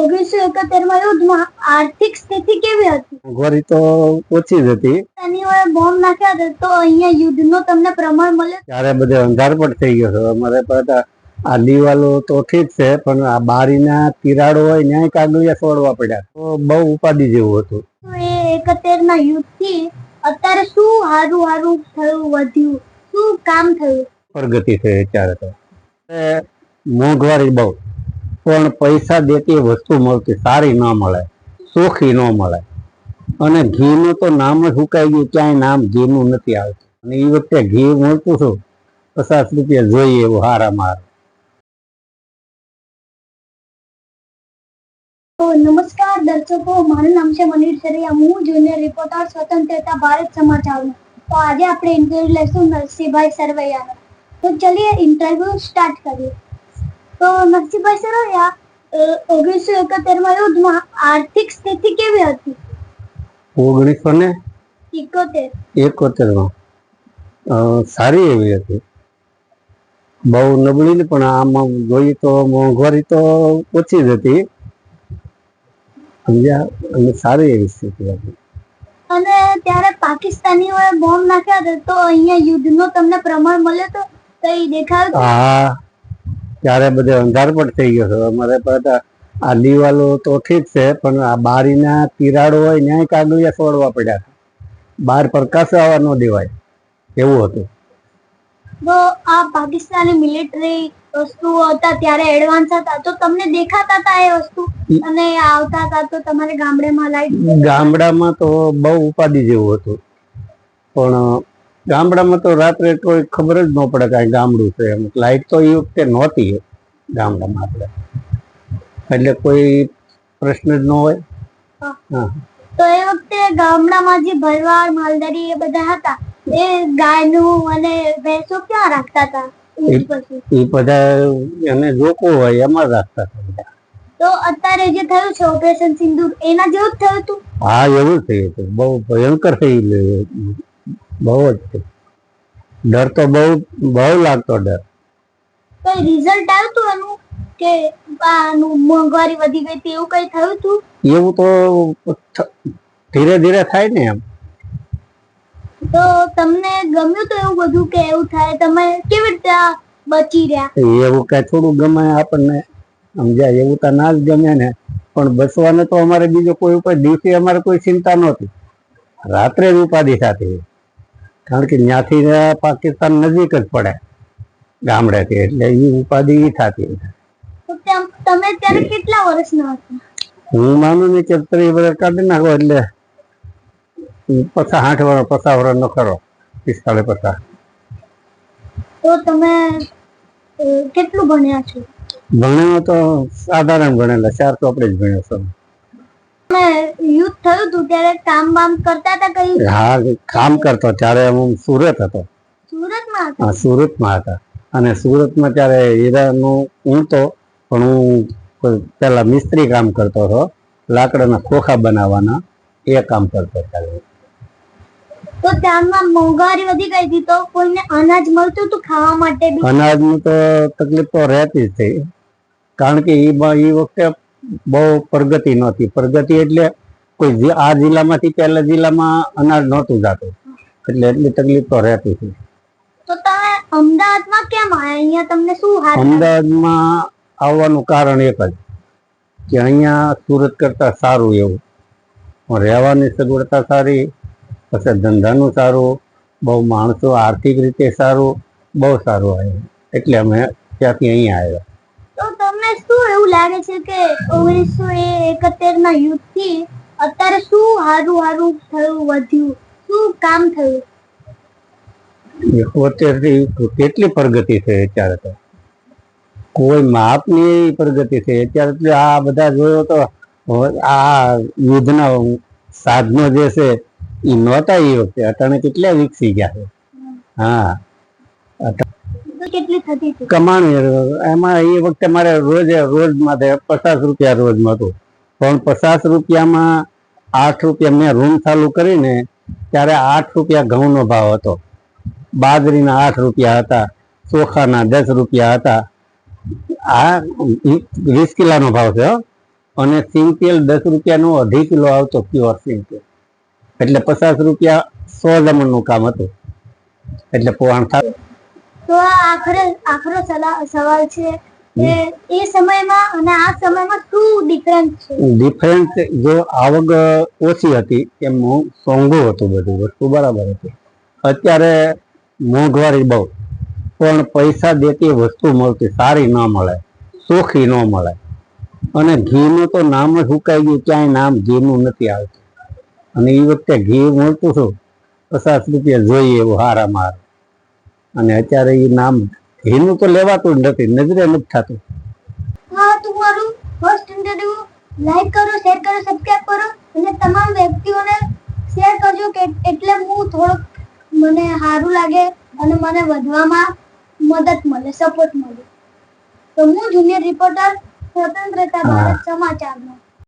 ઓગણીસો એકોતેરમાં યુદ્ધમાં આર્થિક સ્થિતિ કેવી હતી? ઘોરી તો ઓછી જ હતી. શનિવારે બોમ્બ નાખ્યા હતા તો અહીંયા યુદ્ધનો તમને પ્રમાણ મળે ત્યારે બધે અંધાર પણ થઈ ગયો અમારે પાછા આ દિવાલો તો ઠીક છે પણ આ બારીના તિરાડો હોય ન્યાય કાગળિયા છોડવા પડ્યા. તો બહુ ઉપાધિ જેવું હતું. એ એકોતેર ના યુદ્ધથી અત્યારે શું હારું હારું થયું વધ્યું? શું કામ થયું? પ્રગતિ થઈ અત્યારે તો. મોંઘવારી બહુ. પણ પૈસા દેતી વસ્તુ મળતી, સારી ન મળે ચોખ્ખી ન મળે. અને ઘીનું તો નામ જ સુકાઈ ગયું, ક્યાંય નામ ઘીનું નથી આવતું. અને એ વખતે ઘી મળતું છું પચાસ રૂપિયા જોઈએ એવું હારું નમસ્કાર દર્શકો, મારું નામ છે મનીર સરિયા હું જુનિયર રિપોર્ટર સ્વતંત્રતા ભારત સમાચાર. તો આજે આપણે ઇન્ટરવ્યુ લઈશું નરસિંહભાઈ સરવૈયાનો. તો ચલીએ ઇન્ટરવ્યુ સ્ટાર્ટ કરીએ. તો નરસિંહભાઈ સરવૈયા ઓગણીસો એકોતેરમાં યુદ્ધમાં આર્થિક સ્થિતિ કેવી હતી? ઓગણીસો ને એકોતેર. માં સારી એવી હતી. બહુ નબળી ને પણ આમાં જોઈએ તો મોંઘવારી તો ઓછી જ હતી. સમજ્યા? અને સારી એવી સ્થિતિ હતી. અને ત્યારે પાકિસ્તાનીઓએ બોમ્બ નાખ્યા હતા તો અહીંયા યુદ્ધનો તમને પ્રમાણ મળ્યો તો કઈ દેખાયું? હતું? ત્યારે બધે અંધાર પણ થઈ ગયો છે અમારે પાછા આ દિવાલો તો ઠીક છે પણ આ બારીના તિરાડો હોય ન્યાય કાગળિયા છોડવા પડ્યા બહાર પ્રકાશ આવવા ન દેવાય એવું હતું. તો આ પાકિસ્તાની મિલિટરી વસ્તુઓ હતા ત્યારે એડવાન્સ હતા. તો તમને દેખાતા હતા એ વસ્તુ? અને આવતા હતા તો તમારે ગામડામાં લાઈટ ગામડામાં તો બહુ ઉપાધિ જેવું હતું. પણ ગામડામાં તો રાત્રે કોઈ ખબર જ ન પડે કાંઈ ગામડું છે એમ. લાઈટ તો એ વખતે નહોતી ગામડામાં આપણે. એટલે કોઈ પ્રશ્ન જ ન હોય. હા. તો એ વખતે ગામડામાં જે ભરવાડ માલધારી એ બધા હતા એ ગાયનું અને ભેંસો ક્યાં રાખતા હતા? એ બધા એને જોકો હોય એમાં રાખતા હતા તો અત્યારે જે થયું છે ઓપરેશન સિંદૂર એના જેવું જ થયું હતું? હા એવું થયું હતું. બહુ ભયંકર થઈ ગયું બહુ જ. ડર તો બહુ બહુ લાગતો ડર. કઈ રિઝલ્ટ આવ્યું હતું એનું કે આનું મોંઘવારી વધી ગઈ એવું કઈ થયું હતું એવું તો ધીરે ધીરે થાય ને એમ. તો તમને ગમ્યું તો એવું બધું કે એવું થાય? તમે કેવી રીતે બચી રહ્યા? એવું કઈ થોડું ગમે આપણને સમજાય? એવું તો ના જ ગમે ને. પણ બસવાને તો અમારે બીજો કોઈ ઉપર દિવસે અમારે કોઈ ચિંતા નહોતી. રાત્રે જ ઉપાધિ થતી કારણ કે ત્યાંથી પાકિસ્તાન નજીક જ પડે ગામડેથી એટલે એ ઉપાધિ થતી તમે ત્યારે કેટલા વર્ષના હતા? હું માનું ને કે ત્રીસ વર્ષ કાઢી નાખો એટલે પચાસ આઠ વર્ષ પચાસ વર્ષ નો ખરો પિસ્તાળીસ પચાસ. તો તમે કેટલું ભણ્યા છો? ભણ્યો તો સાધારણ ભણેલા ચાર ચોપડી જ ભણ્યો છું. યુદ્ધ થયું હતું ત્યારે કામ બામ કરતા હતા કઈ? હા કામ કરતો ત્યારે હું સુરત હતો. સુરતમાં હતા? હા, સુરતમાં હતા. અને સુરતમાં ત્યારે હીરાનું હું તો પણ હું પેલા મિસ્ત્રી કામ કરતો હતો. લાકડાના ખોખા બનાવવાના એ કામ કરતો ત્યારે. તો ત્યાંમાં મોંઘવારી વધી ગઈ હતી તો કોઈને અનાજ મળતું હતું ખાવા માટે અનાજ અનાજની તો તકલીફ તો રહેતી જ થઈ કારણ કે એ વખતે બહુ પ્રગતિ નહોતી. પ્રગતિ એટલે કોઈ આ જિલ્લામાંથી પહેલા જિલ્લામાં અનાજ નહોતું જતું. એટલે એટલી તકલીફ તો રહેતી હતી. તો તમે અમદાવાદમાં કેમ આવ્યા? અહીંયા તમને શું અમદાવાદમાં આવવાનું કારણ એક જ કે અહીંયા સુરત કરતાં સારું એવું. રહેવાની સગવડતા સારી પછી ધંધાનું સારું બહુ માણસો આર્થિક રીતે સારું બહુ સારું આવ્યું. એટલે અમે ત્યાંથી અહીંયા આવ્યા. તો તમને શું એવું લાગે છે કે ઓગણીસો એકોતેર ના યુદ્ધથી અત્યારે શું હારું હારું થયું વધ્યું? શું કામ થયું? એકોતેર કેટલી પ્રગતિ છે અત્યારે તો? કોઈ માપની પ્રગતિ છે. અત્યારે તો આ બધા જોયો તો આ યુદ્ધના સાધનો જે છે એ નહોતા એ વખતે. અટાણે કેટલા વિકસી ગયા છે. હા. કમાણી એમાં એ વખતે મારે રોજ રોજ માટે પચાસ રૂપિયા રોજમાં હતું. પણ પચાસ રૂપિયામાં આઠ રૂપિયા મેં રૂમ ચાલુ કરીને ત્યારે આઠ રૂપિયા ઘઉંનો ભાવ હતો. બાજરીના આઠ રૂપિયા હતા, ચોખાના દસ રૂપિયા હતા. આ વીસ કિલોનો ભાવ છે અને સિંગ તેલ દસ રૂપિયાનો અઢી કિલો આવતો પ્યોર સિંગ તેલ એટલે પચાસ રૂપિયા સો જમણનું કામ હતું. એટલે પોવાણ થાય તો આખરે આખરો સવાલ છે એ સમયમાં અને આ સમયમાં શું ડિફરન્સ છે? ડિફરન્સ જો આવક ઓછી હતી એમ સોંગું હતું બધું વસ્તુ બરાબર હતી. અત્યારે મોંઘવારી બહુ. પણ પૈસા દેતી વસ્તુ મળતી સારી ન મળે સુખી ન મળે. અને ઘીનું તો નામ જ સુકાઈ ગયું ક્યાંય નામ ઘીનું નથી આવતું. અને એ વખતે ઘી મળતું હતું પચાસ રૂપિયા જોઈએ એવું હારામાં. મારા અને અત્યારે એ નામ ઘીનું તો લેવાતું જ નથી નજરે નથી થતું. હા તમારું ફર્સ્ટ ઇન્ટરવ્યુ લાઈક કરો શેર કરો સબસ્ક્રાઇબ કરો અને તમામ વ્યક્તિઓને શેર કરજો કે એટલે હું થોડોક મને સારું લાગે અને મને વધવામાં મદદ મળે સપોર્ટ મળે. તો હું જુનિયર રિપોર્ટર સ્વતંત્રતા ભારત સમાચારનો